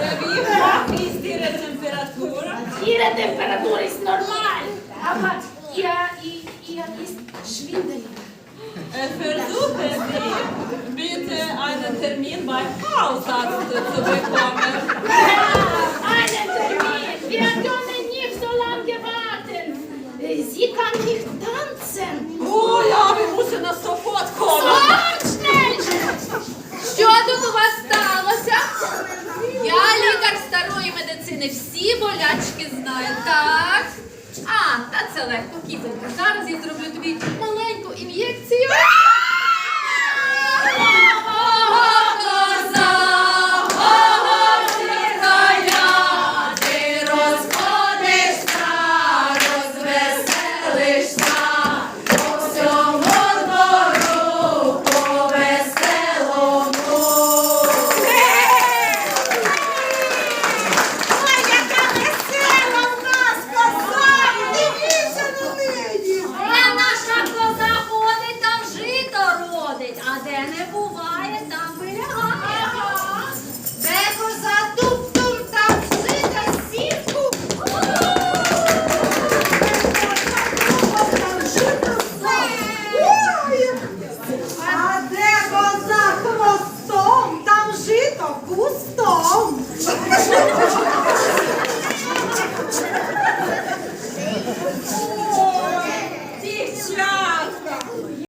Wie hoch ist Ihre Temperatur? Ihre Temperatur ist normal, aber ihr, ihr ist schwindelig. Äh, versuchen Sie, bitte einen Termin beim Hausarzt zu bekommen. це легко кітонька. Зараз я зроблю тобі маленьку ін'єкцію. 奶奶不花